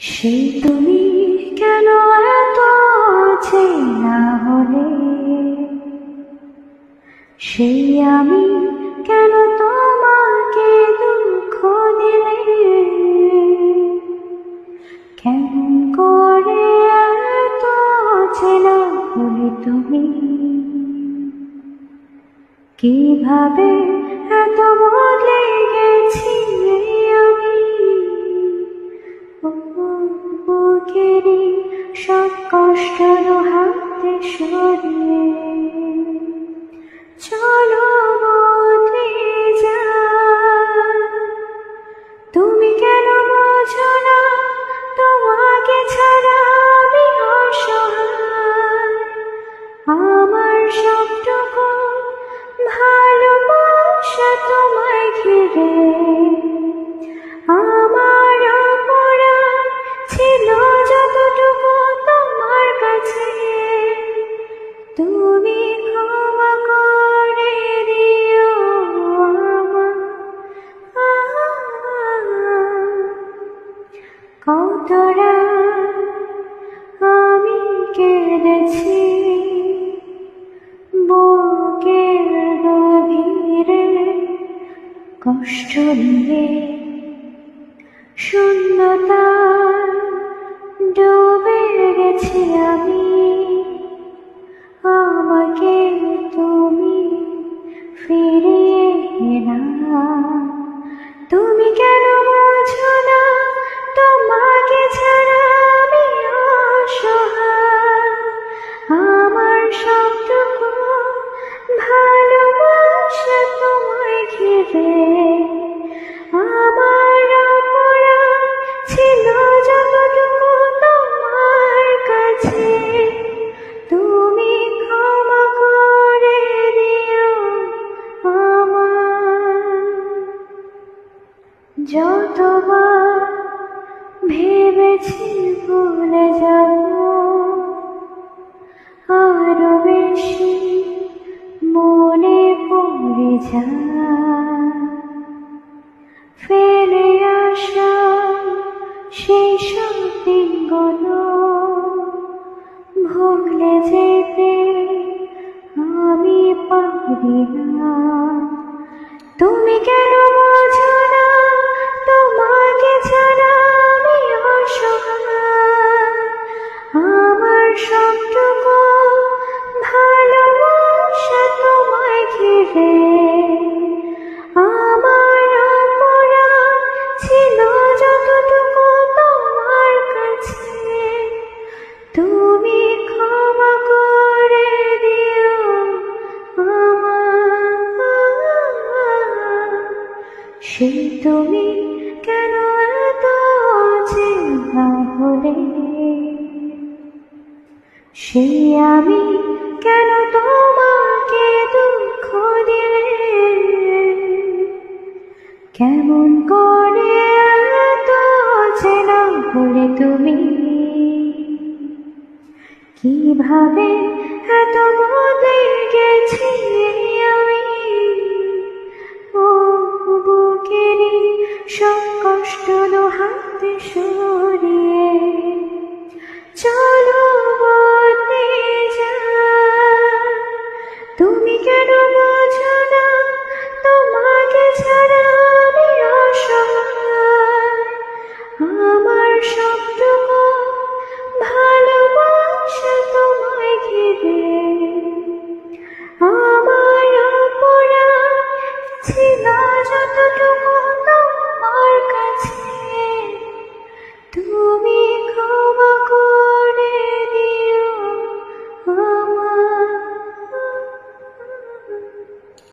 সে তুমি কেন এত চেনা হলে? সেই আমি কেন তোমাকে দুঃখ দিলে? কেমন করে এত চেনা হলে তুমি? কীভাবে এত বদলে সব কষ্ট হাতে সরিয়ে। চলো যা তুমি কেন না তোমাকে ছাড়া আমার সবটুকু তোমায় কতটা আমি কেঁদেছি, বুকের গভীরে কষ্ট নিয়ে শূন্যতা ডুবে গেছি আমি। আমাকে তুমি ফিরিয়ে না ঘিরে আমার ছিল কাছে। তুমি করে যতবার ভেবেছি যাব আরও বেশি মনে পড়ে তুমি কেন সে তুমি কেন এত চেনা হলে? সে আমি কেন তোমাকে দুঃখ দিলে? কেমন করে এত চেনা হলে তুমি? কীভাবে আমার সবটুকু ভালোবাসা আমার ছিল যতটুকু